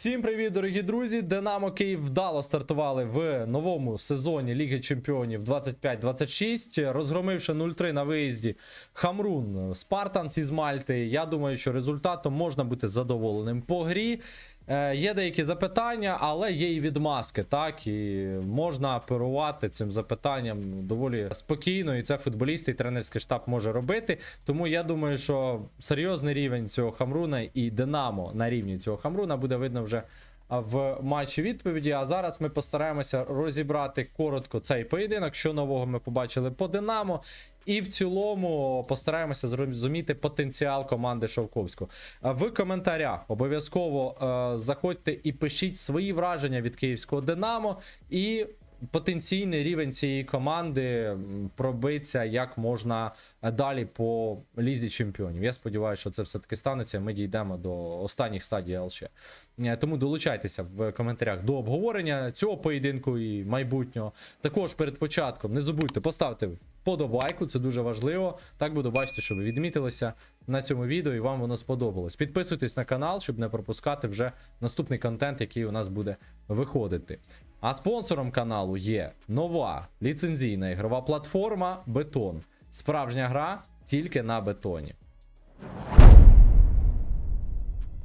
Всім привіт, дорогі друзі! Динамо Київ вдало стартували в новому сезоні Ліги Чемпіонів 25-26, розгромивши 0-3 на виїзді Хамрун Спартанс із Мальти. Я думаю, що результатом можна бути задоволеним по грі. Е, Є деякі запитання, але є і відмазки, так і можна оперувати цим запитанням доволі спокійно, і це футболісти і тренерський штаб може робити. Тому я думаю, що серйозний рівень цього Хамруна і Динамо на рівні цього Хамруна буде видно вже в матчі відповіді. А зараз ми постараємося розібрати коротко цей поєдинок, що нового ми побачили по Динамо. І в цілому постараємося зрозуміти потенціал команди Шовковського. В коментарях обов'язково е, заходьте і пишіть свої враження від київського Динамо і потенційний рівень цієї команди м, пробиться як можна далі по лізі чемпіонів. Я сподіваюся, що це все-таки станеться. Ми дійдемо до останніх стадій ЛЧ. Е, Тому долучайтеся в коментарях до обговорення цього поєдинку і майбутнього. Також перед початком не забудьте поставити вподобайку, це дуже важливо. Так буду бачити, що ви відмітилися на цьому відео і вам воно сподобалось. Підписуйтесь на канал, щоб не пропускати вже наступний контент, який у нас буде виходити. А спонсором каналу є нова ліцензійна ігрова платформа Бетон. Справжня гра тільки на бетоні.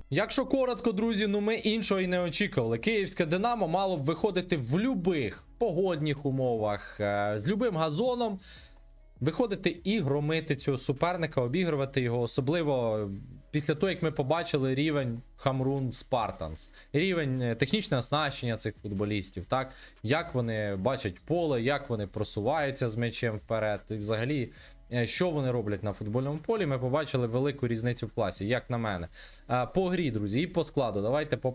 Якщо коротко, друзі, ну ми іншого і не очікували. Київське Динамо мало б виходити в любих погодних умовах, е, з любим газоном. Виходити і громити цього суперника, обігрувати його, особливо після того, як ми побачили рівень Хамрун Спартанс, рівень е, технічне оснащення цих футболістів, так як вони бачать поле, як вони просуваються з м'ячем вперед, і взагалі. е, Що вони роблять на футбольному полі? Ми побачили велику різницю в класі, як на мене. Е, По грі, друзі, і по складу. Давайте по,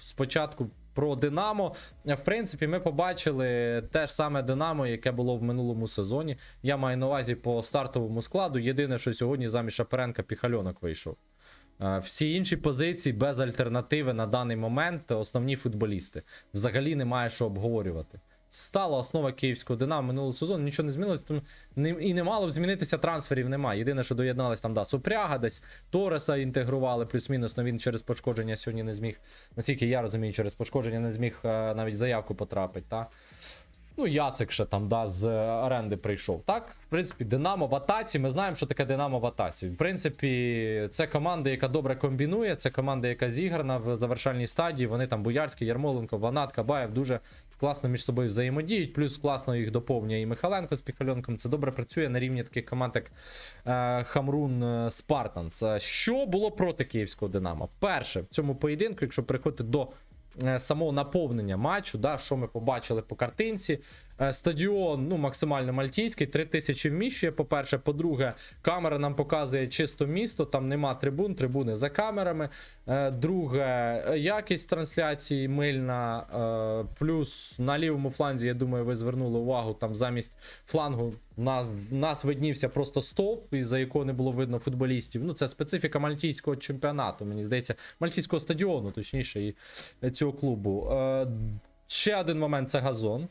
спочатку про Динамо. В принципі, ми побачили те ж саме Динамо, яке було в минулому сезоні. Я маю на увазі по стартовому складу. Єдине, що сьогодні замість Шаперенка Піхальонок вийшов. Е, Всі інші позиції без альтернативи на даний момент основні футболісти. Взагалі немає що обговорювати. Стала основа київського Динамо минулого сезону, нічого не змінилось, тому не, і не мало б змінитися трансферів. Немає. Єдине, що доєдналось там, да, Супряга десь, Тореса інтегрували, плюс-мінус, але він через пошкодження сьогодні не зміг. Наскільки я розумію, через пошкодження не зміг е, навіть заявку потрапити. Ну, Яцик ще там да, з оренди прийшов. Так, в принципі, Динамо в атаці. Ми знаємо, що таке Динамо в атаці. В принципі, це команда, яка добре комбінує, це команда, яка зіграна в завершальній стадії. Вони там Буярський, Ярмоленко, Ванат, Кабаєв дуже класно між собою взаємодіють. Плюс класно їх доповнює і Михаленко з Піхальонком. Це добре працює на рівні таких команд, як е, Хамрун е, Спартанс. Що було проти київського Динамо? Перше, в цьому поєдинку, якщо переходити до самого наповнення матчу, да, що ми побачили по картинці. Е, Стадіон ну, максимально мальтійський, 3000 вміщує. По-перше, по-друге, камера нам показує чисто місто, там нема трибун, трибуни за камерами. Е, Друге, якість трансляції мильна. е, Плюс на лівому фланзі, я думаю, ви звернули увагу, там замість флангу на, в нас виднівся просто стовп, із-за якого не було видно футболістів. Ну, це специфіка мальтійського чемпіонату, мені здається, мальтійського стадіону, точніше, і цього клубу. Ще один момент це газон.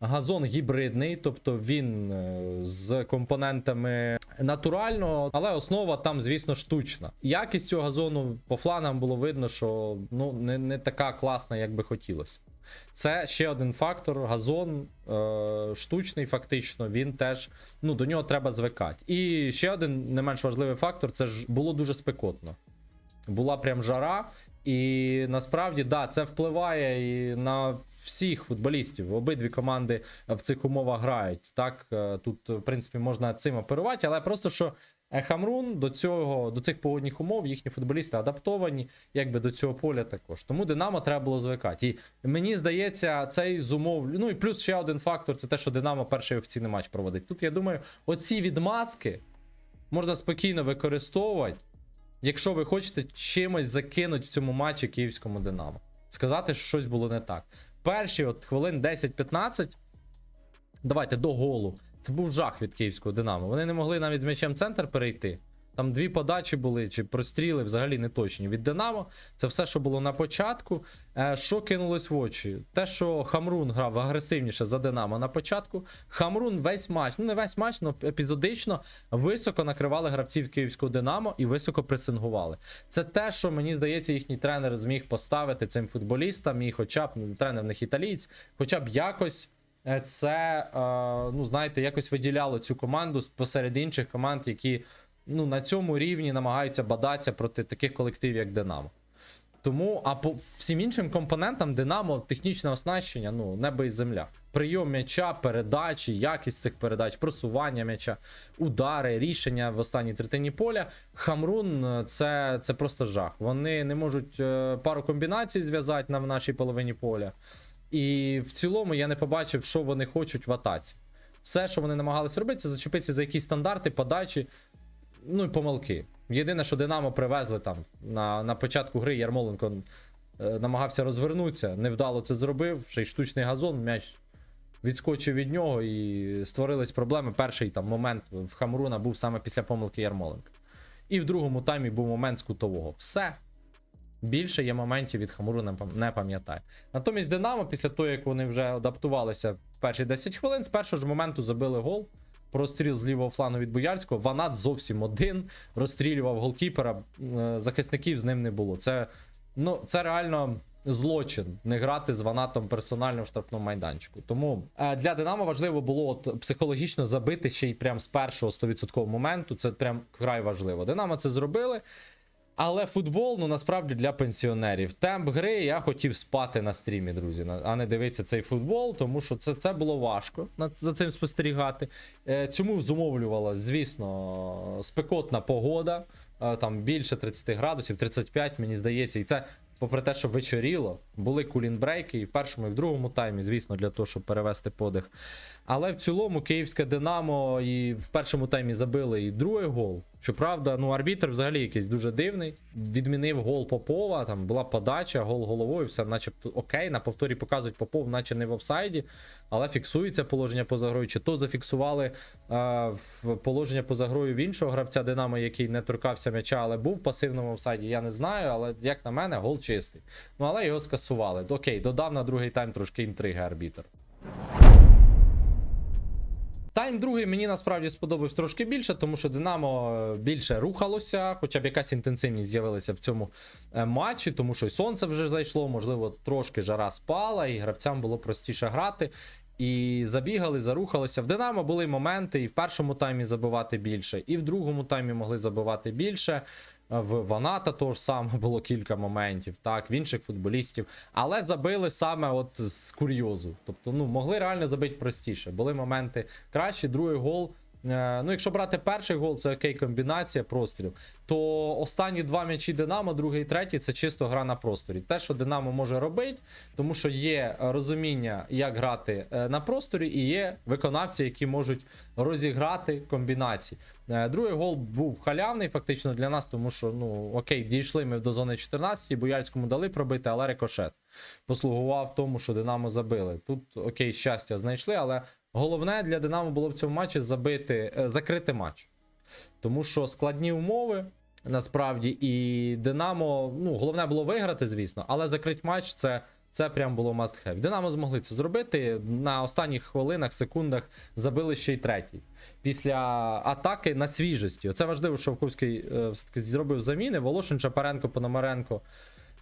Газон гібридний, тобто він е, з компонентами натурального, але основа там, звісно, штучна. Якість цього газону по флангам було видно, що ну, не, не така класна, як би хотілося. Це ще один фактор. Газон е, штучний, фактично, він теж ну, до нього треба звикати. І ще один не менш важливий фактор це ж було дуже спекотно. Була прям жара, і насправді да, це впливає і на всіх футболістів. Обидві команди в цих умовах грають. Так, е, тут, в принципі, можна цим оперувати, але просто що. е, Хамрун до цього, до цих погодних умов, їхні футболісти адаптовані, якби до цього поля також. Тому Динамо треба було звикати. І мені здається, цей з умов. Ну і плюс ще один фактор це те, що Динамо перший офіційний матч проводить. Тут я думаю, оці відмазки можна спокійно використовувати, якщо ви хочете чимось закинути в цьому матчі київському Динамо. Сказати, що щось було не так. Перші от хвилин 10-15. Давайте до голу. Це був жах від київського Динамо. Вони не могли навіть з м'ячем центр перейти. Там дві подачі були, чи простріли взагалі не точні. Від Динамо це все, що було на початку. Е, Що кинулось в очі? Те, що Хамрун грав агресивніше за Динамо на початку. Хамрун весь матч, ну не весь матч, але епізодично високо накривали гравців київського Динамо і високо пресингували. Це те, що мені здається, їхній тренер зміг поставити цим футболістам, і хоча б ну, тренер в них італієць, хоча б якось. е, Це, е, ну знаєте, якось виділяло цю команду посеред інших команд, які ну, на цьому рівні намагаються бадатися проти таких колективів, як Динамо. Тому, а по всім іншим компонентам Динамо технічне оснащення, ну, небо і земля. Прийом м'яча, передачі, якість цих передач, просування м'яча, удари, рішення в останній третині поля. Хамрун е, це, це просто жах. Вони не можуть е, пару комбінацій зв'язати на нашій половині поля. І в цілому я не побачив, що вони хочуть в атаці. Все, що вони намагалися робити, це зачепитися за якісь стандарти, подачі, ну і помилки. Єдине, що Динамо привезли там на, на початку гри Ярмоленко е, намагався розвернутися, невдало це зробив, ще й штучний газон, м'яч відскочив від нього і створились проблеми. Перший там момент в Хамруна був саме після помилки Ярмоленка. І в другому таймі був момент з кутового. Все. Більше є моментів від Хамуру не пам- не пам'ятаю. Натомість Динамо, після того, як вони вже адаптувалися в перші 10 хвилин, з першого ж моменту забили гол. Простріл з лівого флану від Боярського. Ванат зовсім один. Розстрілював голкіпера. е, Захисників з ним не було. Це, ну, це реально злочин не грати з Ванатом персонально в штрафному майданчику. Тому е, для Динамо важливо було от, психологічно забити ще й прям з першого 100% моменту. Це прям край важливо. Динамо це зробили. Але футбол, ну насправді для пенсіонерів. Темп гри я хотів спати на стрімі, друзі, а не дивитися цей футбол, тому що це, це було важко за цим спостерігати. Е, Цьому зумовлювала, звісно, спекотна погода. Е, Там більше 30 градусів, 35, мені здається. І це, попри те, що вечоріло, були кулінбрейки і в першому, і в другому таймі, звісно, для того, щоб перевести подих. Але в цілому київське Динамо і в першому таймі забили і другий гол. Щоправда, ну арбітр взагалі якийсь дуже дивний. Відмінив гол Попова, там була подача, гол головою, все начебто окей. На повторі показують Попов, наче не в офсайді, але фіксується положення поза грою. Чи то зафіксували е, положення поза грою в іншого гравця Динамо, який не торкався м'яча, але був пасивному офсайді. Я не знаю, але як на мене, гол чистий. Ну але його скасували. Окей, додав на другий тайм трошки інтриги арбітр. Тайм другий мені насправді сподобався трошки більше, тому що Динамо е, більше рухалося, хоча б якась інтенсивність з'явилася в цьому е, матчі, тому що й сонце вже зайшло, можливо, трошки жара спала, і гравцям було простіше грати. І забігали, зарухалися. В Динамо були моменти і в першому таймі забивати більше, і в другому таймі могли забивати більше. В Ваната того ж самого було кілька моментів, так, в інших футболістів. Але забили саме от з курйозу. Тобто, ну, могли реально забити простіше. Були моменти кращі, другий гол. Е, Ну, якщо брати перший гол, це окей, комбінація, простріл. То останні два м'ячі Динамо, другий і третій, це чисто гра на просторі. Те, що Динамо може робити, тому що є розуміння, як грати е, на просторі, і є виконавці, які можуть розіграти комбінації. Е, Другий гол був халявний, фактично для нас, тому що ну окей, дійшли ми до зони 14, Бояльському дали пробити, але рикошет послугував тому, що Динамо забили. Тут окей, щастя знайшли, але головне для Динамо було в цьому матчі забити, е, закрити матч. Тому що складні умови. Насправді, і Динамо, ну, головне було виграти, звісно, але закрити матч це, це прям було must have. Динамо змогли це зробити. На останніх хвилинах, секундах забили ще й третій. Після атаки на свіжості. Оце важливо, що Шовковський е, все-таки зробив заміни. Волошин, Чапаренко, Пономаренко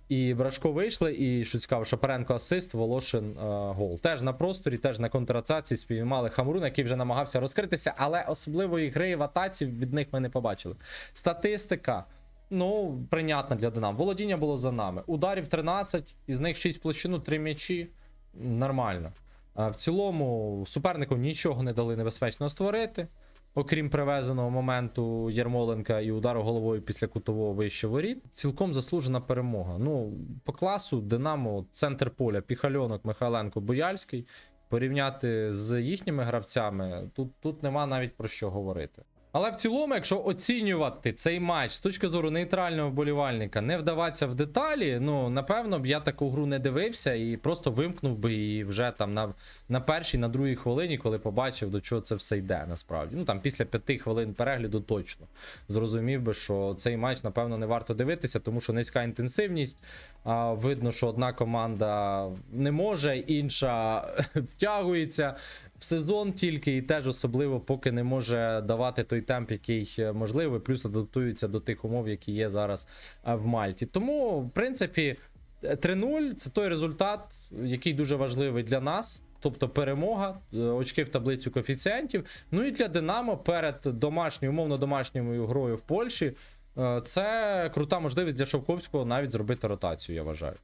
і Брашко вийшли. І що цікаво, Шапаренко асист, Волошин е, гол. Теж на просторі, теж на контратаці спіймали Хамрун, який вже намагався розкритися, але особливої гри в атаці від них ми не побачили. Статистика. Ну, прийнятна для Динамо. Володіння було за нами. Ударів 13, із них 6 площину, 3 м'ячі. Нормально. А в цілому супернику нічого не дали небезпечного створити, окрім привезеного моменту Ярмоленка і удару головою після кутового вище воріт. Цілком заслужена перемога. Ну, по класу Динамо, центр поля, Піхальонок, Михайленко, Бояльський. Порівняти з їхніми гравцями, тут, тут нема навіть про що говорити. Але в цілому, якщо оцінювати цей матч з точки зору нейтрального вболівальника, не вдаватися в деталі, ну напевно б я таку гру не дивився і просто вимкнув би її вже там на, на першій, на другій хвилині, коли побачив, до чого це все йде, насправді. Ну там після п'яти хвилин перегляду точно зрозумів би, що цей матч, напевно, не варто дивитися, тому що низька інтенсивність. А, видно, що одна команда не може, інша втягується сезон тільки і теж особливо поки не може давати той темп, який е, можливий, плюс адаптується до тих умов, які є зараз е, в Мальті. Тому, в принципі, е, 3-0 це той результат, який дуже важливий для нас. Тобто перемога, е, очки в таблицю коефіцієнтів. Ну і для Динамо перед домашньою, умовно домашньою грою в Польщі. е, Це крута можливість для Шовковського навіть зробити ротацію, я вважаю.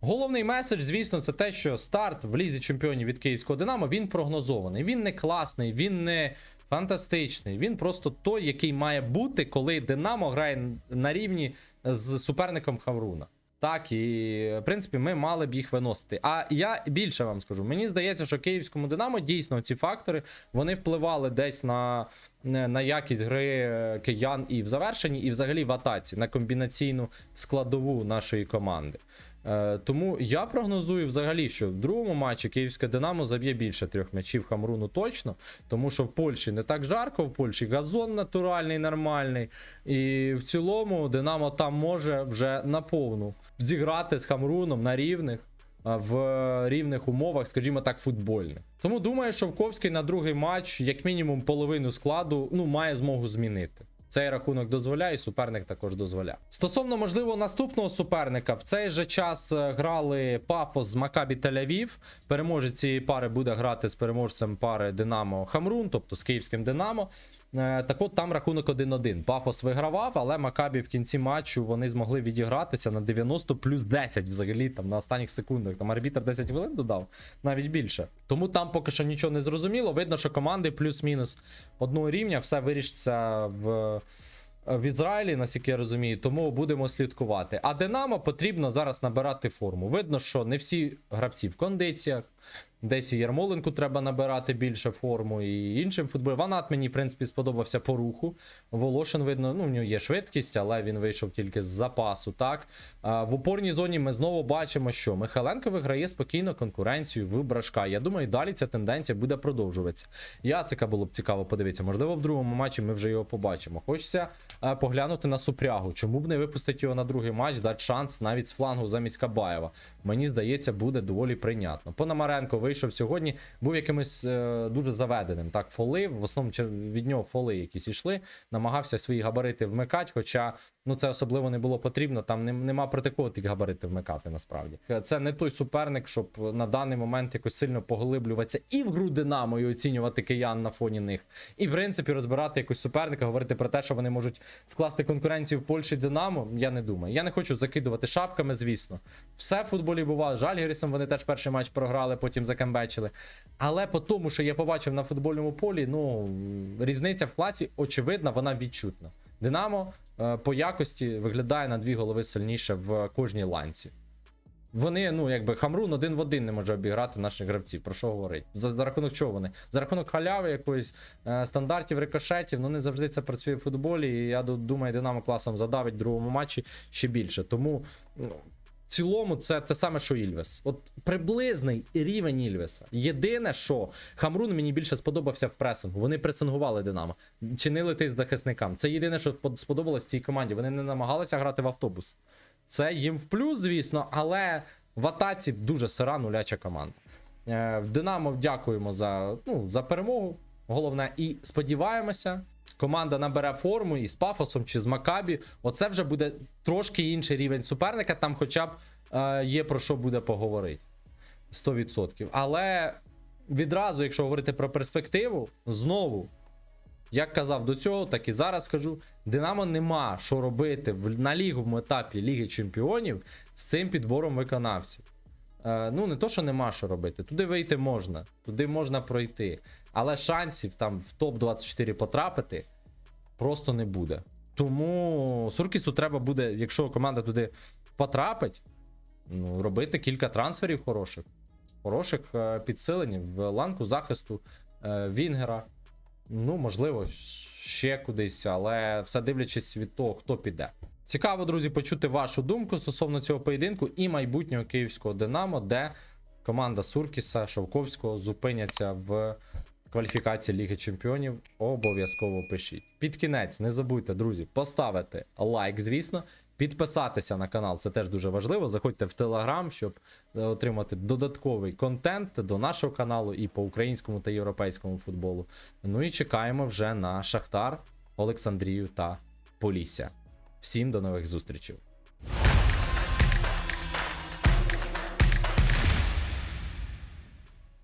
Головний меседж, звісно, це те, що старт в лізі чемпіонів від київського Динамо він прогнозований. Він не класний, він не фантастичний. Він просто той, який має бути, коли Динамо грає на рівні з суперником Хавруна. Так, і в принципі ми мали б їх виносити. А я більше вам скажу. Мені здається, що київському Динамо дійсно ці фактори вони впливали десь на, на якість гри е, киян і в завершенні, і взагалі в атаці на комбінаційну складову нашої команди. Е, тому я прогнозую взагалі, що в другому матчі київське Динамо заб'є більше трьох м'ячів Хамруну точно, тому що в Польщі не так жарко, в Польщі газон натуральний, нормальний. І в цілому Динамо там може вже наповну зіграти з Хамруном на рівних. В рівних умовах, скажімо так, футбольних. Тому думаю, що Вковський на другий матч, як мінімум, половину складу ну, має змогу змінити. Цей рахунок дозволяє, і суперник також дозволяє. Стосовно можливо наступного суперника, в цей же час е, грали Пафос з Макабі Тель-Авів. Переможець цієї пари буде грати з переможцем пари Динамо Хамрун, тобто з київським Динамо. Е, Так от там рахунок 1-1. Пафос вигравав, але Макабі в кінці матчу вони змогли відігратися на 90 плюс 10 взагалі там на останніх секундах. Там арбітр 10 хвилин додав, навіть більше. Тому там поки що нічого не зрозуміло. Видно, що команди плюс-мінус одного рівня все вирішиться в. В Ізраїлі, наскільки я розумію, тому будемо слідкувати. А Динамо потрібно зараз набирати форму. Видно, що не всі гравці в кондиціях. Десь і Ярмоленку треба набирати більше форму, і іншим футболом. Ванат мені, в принципі, сподобався по руху. Волошин, видно, ну, в нього є швидкість, але він вийшов тільки з запасу. Так а, в опорній зоні ми знову бачимо, що Михайленко виграє спокійно конкуренцію в Брашка. Я думаю, далі ця тенденція буде продовжуватися. Яцика було б цікаво подивитися. Можливо, в другому матчі ми вже його побачимо. Хочеться е, поглянути на супрягу. Чому б не випустити його на другий матч, дати шанс навіть з флангу замість Кабаєва. Мені здається, буде доволі прийнятно. Пономаренко вийшов сьогодні, був якимось е, дуже заведеним. Так, фоли, в основному від нього фоли якісь йшли, намагався свої габарити вмикати, хоча ну це особливо не було потрібно. Там нем- нема проти кого ті габарити вмикати насправді. Це не той суперник, щоб на даний момент якось сильно поглиблюватися і в гру Динамо, і оцінювати киян на фоні них. І в принципі розбирати якось суперника, говорити про те, що вони можуть скласти конкуренцію в Польщі Динамо. Я не думаю. Я не хочу закидувати шапками, звісно. Все в футболі бувало. Жальгерісом вони теж перший матч програли, потім закембечили. Але по тому, що я побачив на футбольному полі, ну різниця в класі очевидна, вона відчутна. Динамо е, по якості виглядає на дві голови сильніше в кожній ланці. Вони, ну якби Хамрун один в один не може обіграти наших гравців. Про що говорить? За, за рахунок чого вони? За рахунок халяви, якоїсь е, стандартів, рикошетів. Ну не завжди це працює в футболі. І я думаю, Динамо класом задавить в другому матчі ще більше. Тому ну, цілому це те саме, що Ільвес. От приблизний рівень Ільвеса. Єдине, що Хамрун мені більше сподобався в пресингу. Вони пресингували Динамо, чинили тиск захисникам. Це єдине, що сподобалось цій команді. Вони не намагалися грати в автобус. Це їм в плюс, звісно, але в атаці дуже сира нуляча команда. Е, в Динамо дякуємо за, ну, за перемогу. Головне, і сподіваємося, команда набере форму і з пафосом чи з Макабі. Оце вже буде трошки інший рівень суперника. Там, хоча б е, є про що буде поговорити. 100%. Але відразу, якщо говорити про перспективу, знову як казав до цього, так і зараз скажу: Динамо нема що робити в, на ліговому етапі Ліги Чемпіонів з цим підбором виконавців. Е, ну, не то, що нема що робити. Туди вийти можна, туди можна пройти. Але шансів там в топ-24 потрапити просто не буде. Тому Суркісу треба буде, якщо команда туди потрапить, ну, робити кілька трансферів хороших. Хороших е, підсилень в ланку захисту е, Вінгера. Ну, можливо, ще кудись, але все дивлячись від того, хто піде. Цікаво, друзі, почути вашу думку стосовно цього поєдинку і майбутнього київського Динамо, де команда Суркіса Шовковського зупиняться в кваліфікації Ліги Чемпіонів. Обов'язково пишіть. Під кінець, не забудьте, друзі, поставити лайк, звісно. Підписатися на канал, це теж дуже важливо. Заходьте в Телеграм, щоб е, отримати додатковий контент до нашого каналу і по українському та європейському футболу. Ну і чекаємо вже на Шахтар, Олександрію та Полісся. Всім до нових зустрічей.